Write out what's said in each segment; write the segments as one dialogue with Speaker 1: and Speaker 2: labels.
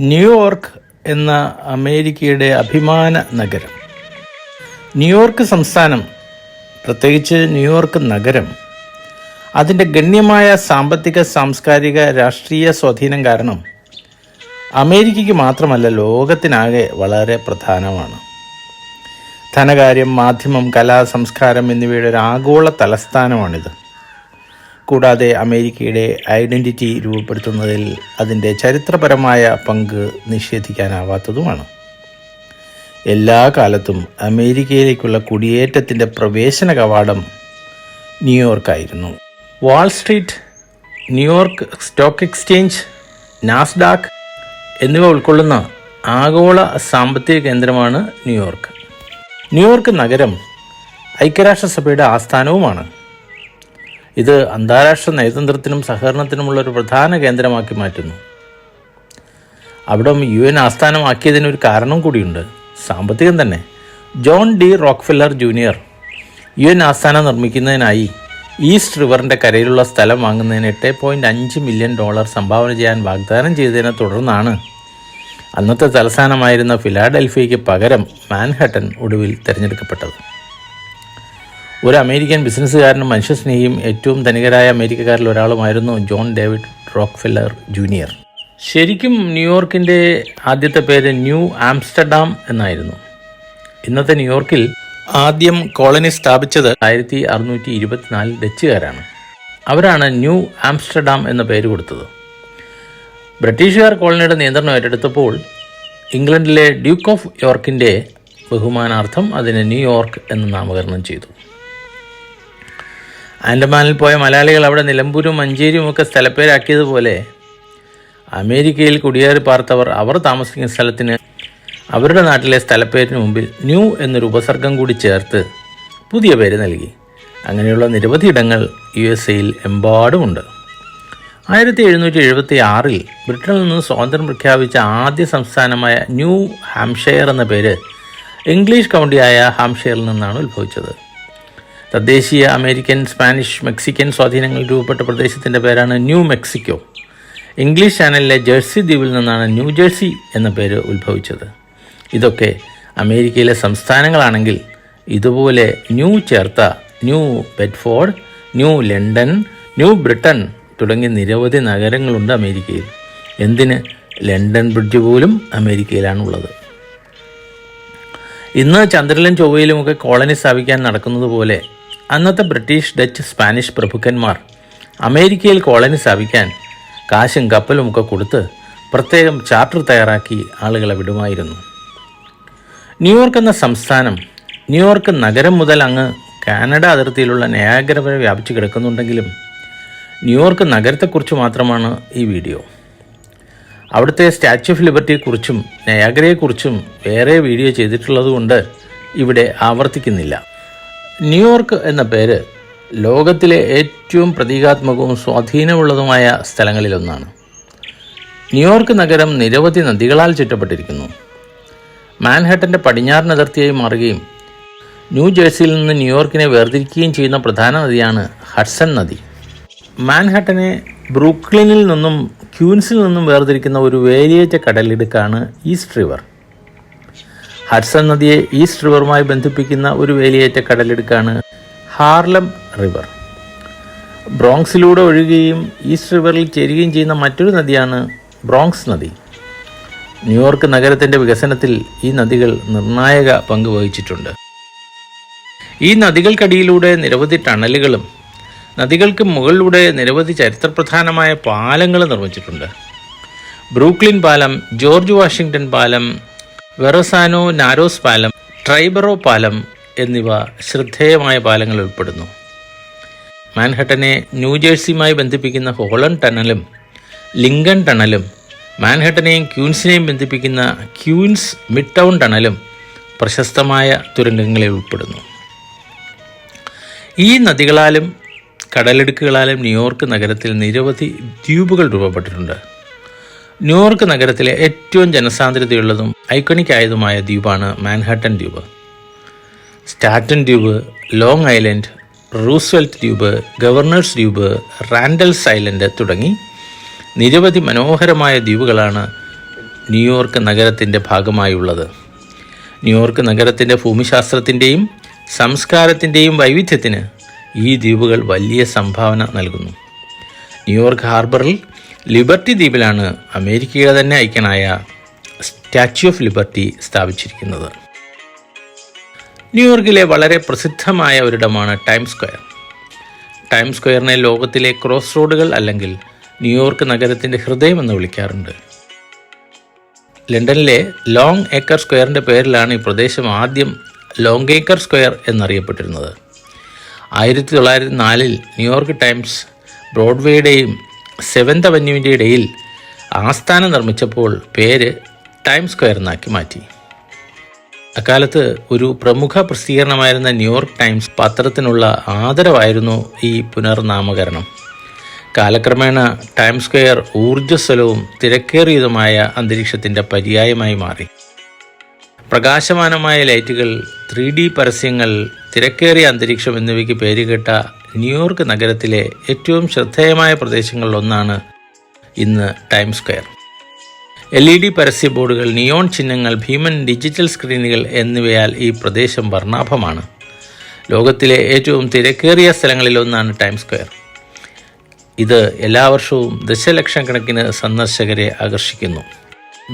Speaker 1: New York എന്ന അമേരിക്കയുടെ അഭിമാന നഗരം. ന്യൂയോർക്ക് സംസ്ഥാനം പ്രത്യേകിച്ച് ന്യൂയോർക്ക് നഗരം അതിന്റെ ഗണ്യമായ സാമ്പത്തിക സാംസ്കാരിക രാഷ്ട്രീയ സ്വാധീനം കാരണം അമേരിക്കയ്ക്ക് മാത്രമല്ല ലോകത്തിനാകെ വളരെ പ്രധാനമാണ്. ധനകാര്യം മാധ്യമം കലാ സംസ്കാരം എന്നിവയുടെ ഒരു ആഗോള തലസ്ഥാനമാണിത്. കൂടാതെ അമേരിക്കയുടെ ഐഡന്റിറ്റി രൂപപ്പെടുത്തുന്നതിൽ അതിന്റെ ചരിത്രപരമായ പങ്ക് നിഷേധിക്കാനാവാത്തതുമാണ്. എല്ലാ കാലത്തും അമേരിക്കയിലേക്കുള്ള കുടിയേറ്റത്തിന്റെ പ്രവേശന കവാടം ന്യൂയോർക്കായിരുന്നു. Wall Street New York Stock Exchange Nasdaq എന്നിവ ഉൾക്കൊള്ളുന്ന ആഗോള സാമ്പത്തിക കേന്ദ്രമാണ് ന്യൂയോർക്ക്. ന്യൂയോർക്ക് നഗരം ഐക്യരാഷ്ട്രസഭയുടെ ആസ്ഥാനവുമാണ്. ഇത് അന്താരാഷ്ട്ര നയതന്ത്രത്തിനും സഹകരണത്തിനുമുള്ള ഒരു പ്രധാന കേന്ദ്രമാക്കി മാറ്റുന്നു. അവിടെ യു എൻ ആസ്ഥാനമാക്കിയതിനൊരു കാരണം കൂടിയുണ്ട്. സാമ്പത്തികം തന്നെ. John D Rockefeller junior U N ആസ്ഥാനം നിർമ്മിക്കുന്നതിനായി ഈസ്റ്റ് റിവറിന്റെ കരയിലുള്ള സ്ഥലം വാങ്ങുന്നതിന് എട്ട് പോയിന്റ് അഞ്ച് മില്യൺ ഡോളർ സംഭാവന ചെയ്യാൻ വാഗ്ദാനം ചെയ്തതിനെ തുടർന്നാണ്. അന്നത്തെ തലസ്ഥാനമായിരുന്ന ഫിലാഡൽഫിയയ്ക്ക് പകരം മാൻഹട്ടൻ ഒടുവിൽ തിരഞ്ഞെടുക്കപ്പെട്ടത്. ഒരു അമേരിക്കൻ ബിസിനസ്സുകാരനും മനുഷ്യസ്നേഹിയും ഏറ്റവും ധനികരായ അമേരിക്കക്കാരിൽ ഒരാളുമായിരുന്നു ജോൺ ഡേവിഡ് റോക്ക്ഫില്ലർ ജൂനിയർ. ശരിക്കും ന്യൂയോർക്കിന്റെ ആദ്യത്തെ പേര് ന്യൂ ആംസ്റ്റർഡാം എന്നായിരുന്നു. ഇന്നത്തെ ന്യൂയോർക്കിൽ ആദ്യം കോളനി സ്ഥാപിച്ചത് ആയിരത്തി അറുന്നൂറ്റി ഇരുപത്തിനാലിൽ ഡച്ചുകാരാണ്. അവരാണ് ന്യൂ ആംസ്റ്റർഡാം എന്ന പേര് കൊടുത്തത്. ബ്രിട്ടീഷുകാർ കോളനിയുടെ നിയന്ത്രണം ഏറ്റെടുത്തപ്പോൾ ഇംഗ്ലണ്ടിലെ ഡ്യൂക്ക് ഓഫ് യോർക്കിന്റെ ബഹുമാനാർത്ഥം അതിനെ ന്യൂയോർക്ക് എന്ന് നാമകരണം ചെയ്തു. ആൻഡമാനിൽ പോയ മലയാളികൾ അവിടെ നിലമ്പൂരും മഞ്ചേരിയും ഒക്കെ സ്ഥലപ്പേരാക്കിയതുപോലെ അമേരിക്കയിൽ കുടിയേറി പാർത്തവർ അവർ താമസിക്കുന്ന സ്ഥലത്തിന് അവരുടെ നാട്ടിലെ സ്ഥലപ്പേരിന് മുമ്പിൽ ന്യൂ എന്നൊരു ഉപസർഗം കൂടി ചേർത്ത് പുതിയ പേര് നൽകി. അങ്ങനെയുള്ള നിരവധി ഇടങ്ങൾ യു എസ് എയിൽ എമ്പാടുമുണ്ട്. ആയിരത്തി എഴുന്നൂറ്റി എഴുപത്തി ആറിൽ ബ്രിട്ടനിൽ നിന്ന് സ്വാതന്ത്ര്യം പ്രഖ്യാപിച്ച ആദ്യ സംസ്ഥാനമായ ന്യൂ ഹാംഷെയർ എന്ന പേര് ഇംഗ്ലീഷ് കൗണ്ടിയായ ഹാംഷെയറിൽ നിന്നാണ് ഉത്ഭവിച്ചത്. തദ്ദേശീയ അമേരിക്കൻ സ്പാനിഷ് മെക്സിക്കൻ സ്വാധീനങ്ങൾ രൂപപ്പെട്ട പ്രദേശത്തിന്റെ പേരാണ് ന്യൂ മെക്സിക്കോ. ഇംഗ്ലീഷ് ചാനലിലെ ജേഴ്സി ദ്വീപിൽ നിന്നാണ് ന്യൂ ജേഴ്സി എന്ന പേര് ഉത്ഭവിച്ചത്. ഇതൊക്കെ അമേരിക്കയിലെ സംസ്ഥാനങ്ങളാണെങ്കിൽ ഇതുപോലെ ന്യൂ ചേർത്ത New Bedford New London New Britain തുടങ്ങിയ നിരവധി നഗരങ്ങളുണ്ട് അമേരിക്കയിൽ. എന്തിന്? ലണ്ടൻ ബ്രിഡ്ജ് പോലും അമേരിക്കയിലാണുള്ളത്. ഇന്ന് ചന്ദ്രനിലും ചൊവ്വയിലുമൊക്കെ കോളനി സ്ഥാപിക്കാൻ നടക്കുന്നത് പോലെ അന്നത്തെ ബ്രിട്ടീഷ് ഡച്ച് സ്പാനിഷ് പ്രഭുക്കന്മാർ അമേരിക്കയിൽ കോളനി സ്ഥാപിക്കാൻ കാശും കപ്പലും ഒക്കെ കൊടുത്ത് പ്രത്യേകം ചാർട്ടർ തയ്യാറാക്കി ആളുകളെ വിടുമായിരുന്നു. ന്യൂയോർക്ക് എന്ന സംസ്ഥാനം ന്യൂയോർക്ക് നഗരം മുതൽ അങ്ങ് കാനഡ അതിർത്തിയിലുള്ള നയാഗര വരെ വ്യാപിച്ചു കിടക്കുന്നുണ്ടെങ്കിലും ന്യൂയോർക്ക് നഗരത്തെക്കുറിച്ച് മാത്രമാണ് ഈ വീഡിയോ. അവിടുത്തെ സ്റ്റാച്യു ഓഫ് ലിബർട്ടിയെക്കുറിച്ചും നയാഗ്രയെക്കുറിച്ചും വേറെ വീഡിയോ ചെയ്തിട്ടുള്ളതുകൊണ്ട് ഇവിടെ ആവർത്തിക്കുന്നില്ല. ന്യൂയോർക്ക് എന്ന പേര് ലോകത്തിലെ ഏറ്റവും പ്രതീകാത്മകവും സ്വാധീനമുള്ളതുമായ സ്ഥലങ്ങളിലൊന്നാണ്. ന്യൂയോർക്ക് നഗരം നിരവധി നദികളാൽ ചുറ്റപ്പെട്ടിരിക്കുന്നു. മാൻഹട്ടന്റെ പടിഞ്ഞാറൻ അതിർത്തിയായി മാറുകയും ന്യൂ ജേഴ്സിയിൽ നിന്ന് ന്യൂയോർക്കിനെ വേർതിരിക്കുകയും ചെയ്യുന്ന പ്രധാന നദിയാണ് ഹഡ്സൺ നദി. മാൻഹട്ടനെ ബ്രൂക്ലിനിൽ നിന്നും ക്യൂൻസിൽ നിന്നും വേർതിരിക്കുന്ന ഒരു വേലിയേറ്റ കടലിടുക്കാണ് ഈസ്റ്റ് റിവർ. ഹഡ്സൺ നദിയെ ഈസ്റ്റ് റിവറുമായി ബന്ധിപ്പിക്കുന്ന ഒരു വേലിയേറ്റ കടലിടുക്കാണ് ഹാർലം റിവർ. ബ്രോങ്സിലൂടെ ഒഴുകുകയും ഈസ്റ്റ് റിവറിൽ ചേരുകയും ചെയ്യുന്ന മറ്റൊരു നദിയാണ് ബ്രോങ്സ് നദി. ന്യൂയോർക്ക് നഗരത്തിന്റെ വികസനത്തിൽ ഈ നദികൾ നിർണായക പങ്ക് വഹിച്ചിട്ടുണ്ട്. ഈ നദികൾക്കടിയിലൂടെ നിരവധി ടണലുകളും നദികൾക്ക് മുകളിലൂടെ നിരവധി ചരിത്രപ്രധാനമായ പാലങ്ങൾ നിർമ്മിച്ചിട്ടുണ്ട്. ബ്രൂക്ലിൻ പാലം ജോർജ് വാഷിങ്ടൺ പാലം വെറസാനോ നാരോസ് പാലം ട്രൈബറോ പാലം എന്നിവ ശ്രദ്ധേയമായ പാലങ്ങൾ ഉൾപ്പെടുന്നു. മാൻഹട്ടനെ ന്യൂജേഴ്സിയുമായി ബന്ധിപ്പിക്കുന്ന ഹോളൺ ടണലും ലിങ്കൺ ടണലും മാൻഹട്ടനെയും ക്യൂൻസിനെയും ബന്ധിപ്പിക്കുന്ന ക്യൂൻസ് മിഡ് ടൗൺ ടണലും പ്രശസ്തമായ തുരങ്കങ്ങളിൽ ഉൾപ്പെടുന്നു. ഈ നദികളാലും കടലിടുക്കുകളാലും ന്യൂയോർക്ക് നഗരത്തിൽ നിരവധി ദ്വീപുകൾ രൂപപ്പെട്ടിട്ടുണ്ട്. ന്യൂയോർക്ക് നഗരത്തിലെ ഏറ്റവും ജനസാന്ദ്രതയുള്ളതും ഐക്കണിക് ആയതുമായ ദ്വീപാണ് മാൻഹട്ടൻ ദ്വീപ്. സ്റ്റാറ്റൻ ദ്വീപ് ലോങ് ഐലൻഡ് റൂസ്വെൽറ്റ് ദ്വീപ് ഗവർണേഴ്സ് ദ്വീപ് റാൻഡൽസ് ഐലൻഡ് തുടങ്ങി നിരവധി മനോഹരമായ ദ്വീപുകളാണ് ന്യൂയോർക്ക് നഗരത്തിന്റെ ഭാഗമായുള്ളത്. ന്യൂയോർക്ക് നഗരത്തിന്റെ ഭൂമിശാസ്ത്രത്തിന്റെയും സംസ്കാരത്തിന്റെയും വൈവിധ്യത്തിന് ഈ ദ്വീപുകൾ വലിയ സംഭാവന നൽകുന്നു. ന്യൂയോർക്ക് ഹാർബറിൽ ലിബർട്ടി ദ്വീപിലാണ് അമേരിക്കയുടെ തന്നെ ഐക്യനായ സ്റ്റാച്യു ഓഫ് ലിബർട്ടി സ്ഥാപിച്ചിരിക്കുന്നത്. ന്യൂയോർക്കിലെ വളരെ പ്രസിദ്ധമായ ഒരിടമാണ് ടൈം സ്ക്വയർ. ടൈം സ്ക്വയറിനെ ലോകത്തിലെ ക്രോസ് റോഡുകൾ അല്ലെങ്കിൽ ന്യൂയോർക്ക് നഗരത്തിന്റെ ഹൃദയം എന്ന് വിളിക്കാറുണ്ട്. ലണ്ടനിലെ ലോങ് ഏക്കർ സ്ക്വയറിന്റെ പേരിലാണ് ഈ പ്രദേശം ആദ്യം ലോങ് ഏക്കർ സ്ക്വയർ എന്നറിയപ്പെട്ടിരുന്നത്. ആയിരത്തി തൊള്ളായിരത്തി നാലിൽ ന്യൂയോർക്ക് ടൈംസ് ബ്രോഡ്വേയുടെയും സെവൻത് അവന്യൂവിന്റെ ഇടയിൽ ആസ്ഥാനം നിർമ്മിച്ചപ്പോൾ പേര് ടൈം സ്ക്വയർ എന്നാക്കി മാറ്റി. അക്കാലത്ത് ഒരു പ്രമുഖ പ്രസിദ്ധീകരണമായിരുന്ന ന്യൂയോർക്ക് ടൈംസ് പത്രത്തിനുള്ള ആദരവായിരുന്നു ഈ പുനർനാമകരണം. കാലക്രമേണ ടൈം സ്ക്വയർ ഊർജസ്വലവും തിരക്കേറിയതുമായ അന്തരീക്ഷത്തിന്റെ പര്യായമായി മാറി. പ്രകാശമാനമായ ലൈറ്റുകൾ ത്രീ ഡി പരസ്യങ്ങൾ തിരക്കേറിയ അന്തരീക്ഷം എന്നിവയ്ക്ക് പേരുകേട്ട ന്യൂയോർക്ക് നഗരത്തിലെ ഏറ്റവും ശ്രദ്ധേയമായ പ്രദേശങ്ങളിലൊന്നാണ് ഇന്ന് Time Square. L E D പരസ്യ ബോർഡുകൾ നിയോൺ ചിഹ്നങ്ങൾ ഭീമൻ ഡിജിറ്റൽ സ്ക്രീനുകൾ എന്നിവയാൽ ഈ പ്രദേശം വർണാഭമാണ്. ലോകത്തിലെ ഏറ്റവും തിരക്കേറിയ സ്ഥലങ്ങളിലൊന്നാണ് ടൈം സ്ക്വയർ. ഇത് എല്ലാ വർഷവും ദശലക്ഷക്കണക്കിന് സന്ദർശകരെ ആകർഷിക്കുന്നു.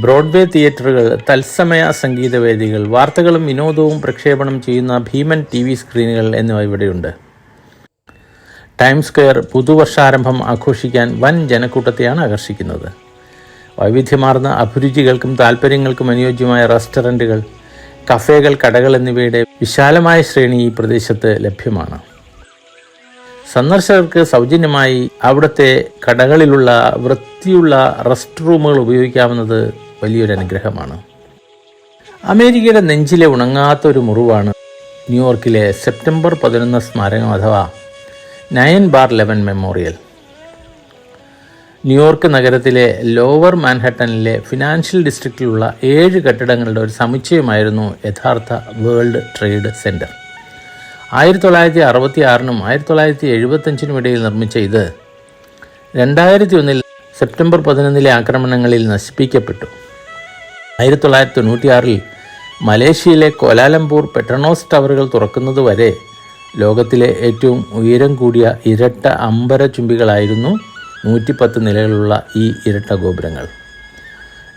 Speaker 1: ബ്രോഡ്വേ തിയേറ്ററുകൾ തത്സമയ സംഗീതവേദികൾ വാർത്തകളും വിനോദവും പ്രക്ഷേപണം ചെയ്യുന്ന ഭീമൻ ടി വി സ്ക്രീനുകൾ എന്നിവ ഇവിടെയുണ്ട്. ടൈം സ്ക്വയർ പുതുവർഷാരംഭം ആഘോഷിക്കാൻ വൻ ജനക്കൂട്ടത്തെയാണ് ആകർഷിക്കുന്നത്. വൈവിധ്യമാർന്ന അഭിരുചികൾക്കും താല്പര്യങ്ങൾക്കും അനുയോജ്യമായ റെസ്റ്റോറന്റുകൾ കഫേകൾ കടകൾ എന്നിവയുടെ വിശാലമായ ശ്രേണി ഈ പ്രദേശത്ത് ലഭ്യമാണ്. സന്ദർശകർക്ക് സൗജന്യമായി അവിടുത്തെ കടകളിലുള്ള വൃത്തിയുള്ള റെസ്റ്റ് റൂമുകൾ ഉപയോഗിക്കാവുന്നത് വലിയൊരു അനുഗ്രഹമാണ്. അമേരിക്കയുടെ നെഞ്ചിലെ ഉണങ്ങാത്ത ഒരു മുറിവാണ് ന്യൂയോർക്കിലെ സെപ്റ്റംബർ പതിനൊന്ന് സ്മാരകം അഥവാ nine bar eleven memorial. New York നഗരത്തിലെ ലോവർ മാൻഹട്ടനിലെ ഫിനാൻഷ്യൽ ഡിസ്ട്രിക്റ്റിലുള്ള ഏഴ് കെട്ടിടങ്ങളുടെ ഒരു സമുച്ചയമായിരുന്നു യഥാർത്ഥ വേൾഡ് ട്രേഡ് സെന്റർ ആയിരത്തി തൊള്ളായിരത്തി അറുപത്തി ആറിനും ആയിരത്തി തൊള്ളായിരത്തി എഴുപത്തഞ്ചിനും ഇടയിൽ നിർമ്മിച്ച ഇത് രണ്ടായിരത്തി ഒന്നിൽ സെപ്റ്റംബർ പതിനൊന്നിലെ ആക്രമണങ്ങളിൽ നശിപ്പിക്കപ്പെട്ടു. ആയിരത്തി തൊള്ളായിരത്തി തൊണ്ണൂറ്റിയാറിൽ മലേഷ്യയിലെ കോലാലംപൂർ പെട്രണോസ് ടവറുകൾ തുറക്കുന്നതുവരെ ലോകത്തിലെ ഏറ്റവും ഉയരം കൂടിയ ഇരട്ട അമ്പര ചുംബികളായിരുന്നു നൂറ്റിപ്പത്ത് നിലകളുള്ള ഈ ഇരട്ട ഗോപുരങ്ങൾ.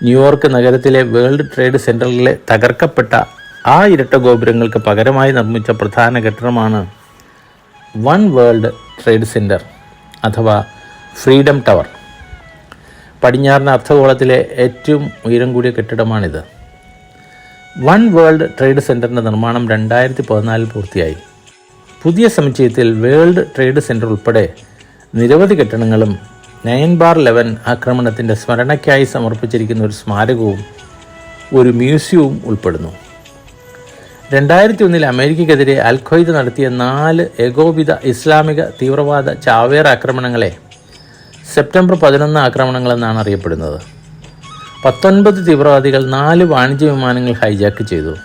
Speaker 1: ന്യൂയോർക്ക് നഗരത്തിലെ വേൾഡ് ട്രേഡ് സെന്ററിലെ തകർക്കപ്പെട്ട ആ ഇരട്ട ഗോപുരങ്ങൾക്ക് പകരമായി നിർമ്മിച്ച പ്രധാന കെട്ടിടമാണ് വൺ വേൾഡ് ട്രേഡ് സെന്റർ അഥവാ ഫ്രീഡം ടവർ. പടിഞ്ഞാറൻ അർദ്ധഗോളത്തിലെ ഏറ്റവും ഉയരം കൂടിയ കെട്ടിടമാണിത്. വൺ വേൾഡ് ട്രേഡ് സെന്ററിന്റെ നിർമ്മാണം രണ്ടായിരത്തി പതിനാലിൽ പൂർത്തിയായി. പുതിയ സമുച്ചയത്തിൽ വേൾഡ് ട്രേഡ് സെന്റർ ഉൾപ്പെടെ നിരവധി കെട്ടിടങ്ങളും നയൻ ബാർ ലെവൻ ആക്രമണത്തിന്റെ സ്മരണയ്ക്കായി സമർപ്പിച്ചിരിക്കുന്ന ഒരു സ്മാരകവും ഒരു മ്യൂസിയവും ഉൾപ്പെടുന്നു. രണ്ടായിരത്തി ഒന്നിൽ അമേരിക്കയ്ക്കെതിരെ അൽ ഖ്വയ്ദ നടത്തിയ നാല് ഏകോപിത ഇസ്ലാമിക തീവ്രവാദ ചാവേർ ആക്രമണങ്ങളെ സെപ്റ്റംബർ പതിനൊന്ന് ആക്രമണങ്ങളെന്നാണ് അറിയപ്പെടുന്നത്. പത്തൊൻപത് തീവ്രവാദികൾ നാല് വാണിജ്യ വിമാനങ്ങൾ ഹൈജാക്ക് ചെയ്തു.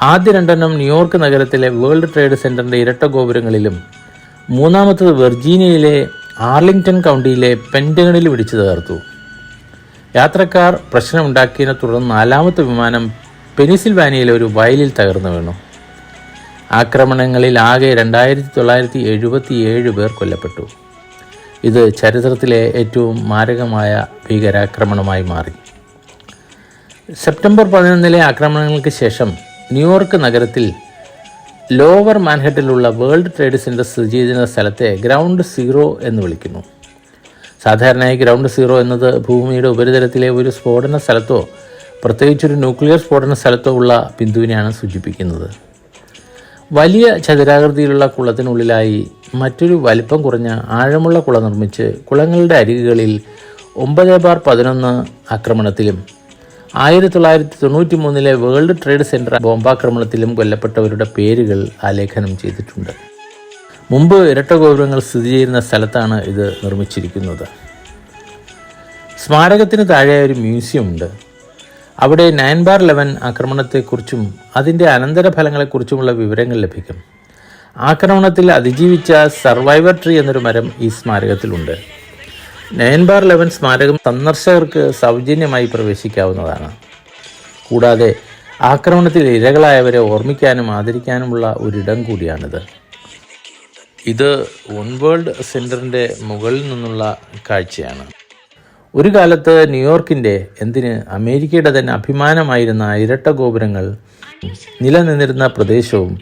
Speaker 1: ആദ്യ രണ്ടെണ്ണം ന്യൂയോർക്ക് നഗരത്തിലെ വേൾഡ് ട്രേഡ് സെന്ററിന്റെ ഇരട്ട ഗോപുരങ്ങളിലും മൂന്നാമത്തത് വെർജീനിയയിലെ ആർലിംഗ്ടൺ കൗണ്ടിയിലെ പെന്റഗണിൽ പിടിച്ചു തകർത്തു. യാത്രക്കാർ പ്രശ്നമുണ്ടാക്കിയതിനെ തുടർന്ന് നാലാമത്തെ വിമാനം പെനിസിൽവാനിയയിലെ ഒരു വയലിൽ തകർന്നു വീണു. ആക്രമണങ്ങളിൽ ആകെ രണ്ടായിരത്തി തൊള്ളായിരത്തി എഴുപത്തി ഏഴ് പേർ കൊല്ലപ്പെട്ടു. ഇത് ചരിത്രത്തിലെ ഏറ്റവും മാരകമായ ഭീകരാക്രമണമായി മാറി. സെപ്റ്റംബർ പതിനൊന്നിലെ ആക്രമണങ്ങൾക്ക് ശേഷം ന്യൂയോർക്ക് നഗരത്തിൽ ലോവർ മാൻഹട്ടിലുള്ള വേൾഡ് ട്രേഡ് സെന്റർ സ്ഥിതി ചെയ്യുന്ന സ്ഥലത്തെ ഗ്രൗണ്ട് സീറോ എന്ന് വിളിക്കുന്നു. സാധാരണയായി ഗ്രൗണ്ട് സീറോ എന്നത് ഭൂമിയുടെ ഉപരിതലത്തിലെ ഒരു സ്ഫോടന സ്ഥലത്തോ പ്രത്യേകിച്ചൊരു ന്യൂക്ലിയർ സ്ഫോടന സ്ഥലത്തോ ഉള്ള ബിന്ദുവിനെയാണ് സൂചിപ്പിക്കുന്നത്. വലിയ ചതുരാകൃതിയിലുള്ള കുളത്തിനുള്ളിലായി മറ്റൊരു വലിപ്പം കുറഞ്ഞ ആഴമുള്ള കുളം നിർമ്മിച്ച് കുളങ്ങളുടെ അരികുകളിൽ ഒമ്പത് ബാർ പതിനൊന്ന് ആക്രമണത്തിലും ആയിരത്തി തൊള്ളായിരത്തി തൊണ്ണൂറ്റി മൂന്നിലെ വേൾഡ് ട്രേഡ് സെന്റർ ബോംബാക്രമണത്തിലും കൊല്ലപ്പെട്ടവരുടെ പേരുകൾ ആലേഖനം ചെയ്തിട്ടുണ്ട്. മുമ്പ് ഇരട്ട ഗോപുരങ്ങൾ സ്ഥിതി ചെയ്യുന്ന സ്ഥലത്താണ് ഇത് നിർമ്മിച്ചിരിക്കുന്നത്. സ്മാരകത്തിന് താഴെ ഒരു മ്യൂസിയം ഉണ്ട്. അവിടെ നയൻ ബാർ ലെവൻ ആക്രമണത്തെക്കുറിച്ചും അതിന്റെ അനന്തരഫലങ്ങളെക്കുറിച്ചുമുള്ള വിവരങ്ങൾ ലഭിക്കും. ആക്രമണത്തിൽ അതിജീവിച്ച സർവൈവർ ട്രീ എന്നൊരു മരം ഈ സ്മാരകത്തിലുണ്ട്. നയൻ ബാർ ലെവൻ സ്മാരകം സന്ദർശകർക്ക് സൗജന്യമായി പ്രവേശിക്കാവുന്നതാണ്. കൂടാതെ ആക്രമണത്തിൽ ഇരകളായവരെ ഓർമ്മിക്കാനും ആദരിക്കാനുമുള്ള ഒരിടം കൂടിയാണിത്. ഇത് വൺ വേൾഡ് സെന്ററിന്റെ മുകളിൽ നിന്നുള്ള കാഴ്ചയാണ്. ഒരു കാലത്ത് ന്യൂയോർക്കിന്റെ എന്തിന് അമേരിക്കയുടെ തന്നെ അഭിമാനമായിരുന്ന ഇരട്ട ഗോപുരങ്ങൾ നിലനിന്നിരുന്ന പ്രദേശവും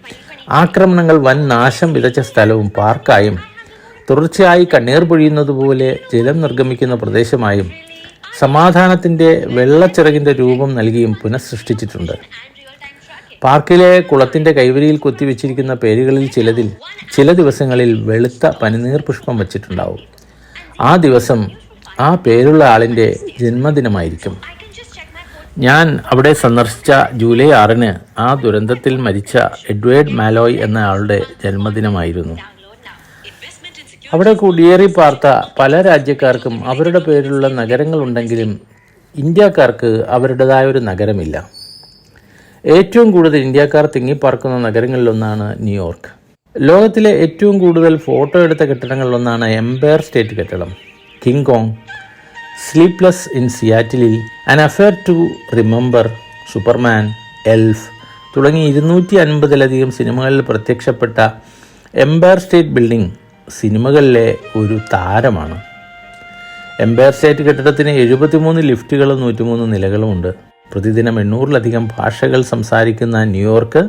Speaker 1: ആക്രമണങ്ങൾ വൻ നാശം വിതച്ച സ്ഥലവും പാർക്കായും തുടർച്ചയായി കണ്ണീർ പൊഴിയുന്നത് പോലെ ജലം നിർഗമിക്കുന്ന പ്രദേശമായും സമാധാനത്തിന്റെ വെള്ളച്ചിറകിന്റെ രൂപം നൽകിയും പുനഃസൃഷ്ടിച്ചിട്ടുണ്ട്. പാർക്കിലെ കുളത്തിന്റെ കൈവരിയിൽ കൊത്തിവെച്ചിരിക്കുന്ന പേരുകളിൽ ചിലതിൽ ചില ദിവസങ്ങളിൽ വെളുത്ത പനിനീർ പുഷ്പം വച്ചിട്ടുണ്ടാവും. ആ ദിവസം ആ പേരുള്ള ആളിന്റെ ജന്മദിനമായിരിക്കും. ഞാൻ അവിടെ സന്ദർശിച്ച ജൂലൈ ആറിന് ആ ദുരന്തത്തിൽ മരിച്ച എഡ്വേർഡ് മാലോയ് എന്ന ആളുടെ ജന്മദിനമായിരുന്നു. അവിടെ കുടിയേറി പാർത്ത പല രാജ്യക്കാർക്കും അവരുടെ പേരിലുള്ള നഗരങ്ങളുണ്ടെങ്കിലും ഇന്ത്യക്കാർക്ക് അവരുടേതായ ഒരു നഗരമില്ല. ഏറ്റവും കൂടുതൽ ഇന്ത്യക്കാർ തിങ്ങിപ്പാർക്കുന്ന നഗരങ്ങളിലൊന്നാണ് ന്യൂയോർക്ക്. ലോകത്തിലെ ഏറ്റവും കൂടുതൽ ഫോട്ടോ എടുത്ത കെട്ടിടങ്ങളിലൊന്നാണ് എംപയർ സ്റ്റേറ്റ് കെട്ടിടം King Kong. Sleepless in സിയാറ്റിലിൽ An Affair to Remember Superman Elf തുടങ്ങി ഇരുന്നൂറ്റി അൻപതിലധികം സിനിമകളിൽ പ്രത്യക്ഷപ്പെട്ട എംപയർ സ്റ്റേറ്റ് ബിൽഡിംഗ് സിനിമകളിലെ ഒരു താരമാണ്. എംപയർ സ്റ്റേറ്റ് കെട്ടിടത്തിന് എഴുപത്തിമൂന്ന് ലിഫ്റ്റുകളും നൂറ്റിമൂന്ന് നിലകളുമുണ്ട്. പ്രതിദിനം എണ്ണൂറിലധികം ഭാഷകൾ സംസാരിക്കുന്ന ന്യൂയോർക്ക്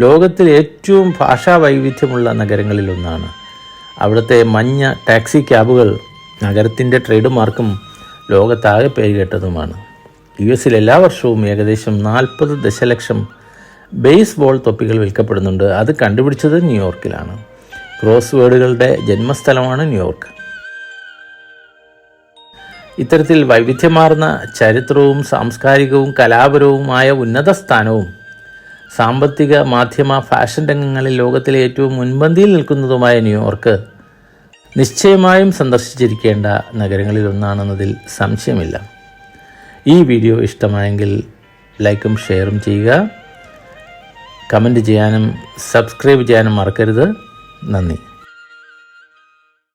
Speaker 1: ലോകത്തിൽ ഏറ്റവും ഭാഷാ വൈവിധ്യമുള്ള നഗരങ്ങളിലൊന്നാണ്. അവിടുത്തെ മഞ്ഞ ടാക്സി ക്യാബുകൾ നഗരത്തിന്റെ ട്രേഡ് മാർക്കും ലോകത്താകെ പേരുകേട്ടതുമാണ്. യു എസിൽ എല്ലാ വർഷവും ഏകദേശം നാൽപ്പത് ദശലക്ഷം ബേസ്ബോൾ തൊപ്പികൾ വിൽക്കപ്പെടുന്നുണ്ട്. അത് കണ്ടുപിടിച്ചത് ന്യൂയോർക്കിലാണ് ക്രോസ് വേർഡുകളുടെ ജന്മസ്ഥലമാണ് ന്യൂയോർക്ക്. ഇത്തരത്തിൽ വൈവിധ്യമാർന്ന ചരിത്രവും സാംസ്കാരികവും കലാപരവുമായ ഉന്നത സ്ഥാനവും സാമ്പത്തിക മാധ്യമ ഫാഷൻ രംഗങ്ങളിൽ ലോകത്തിലെ ഏറ്റവും മുൻപന്തിയിൽ നിൽക്കുന്നതുമായ ന്യൂയോർക്ക് നിശ്ചയമായും സന്ദർശിച്ചിരിക്കേണ്ട നഗരങ്ങളിലൊന്നാണെന്നതിൽ സംശയമില്ല. ഈ വീഡിയോ ഇഷ്ടമായെങ്കിൽ ലൈക്കും ഷെയറും ചെയ്യുക. കമന്റ് ചെയ്യാനും സബ്സ്ക്രൈബ് ചെയ്യാനും മറക്കരുത്. നന്ദി.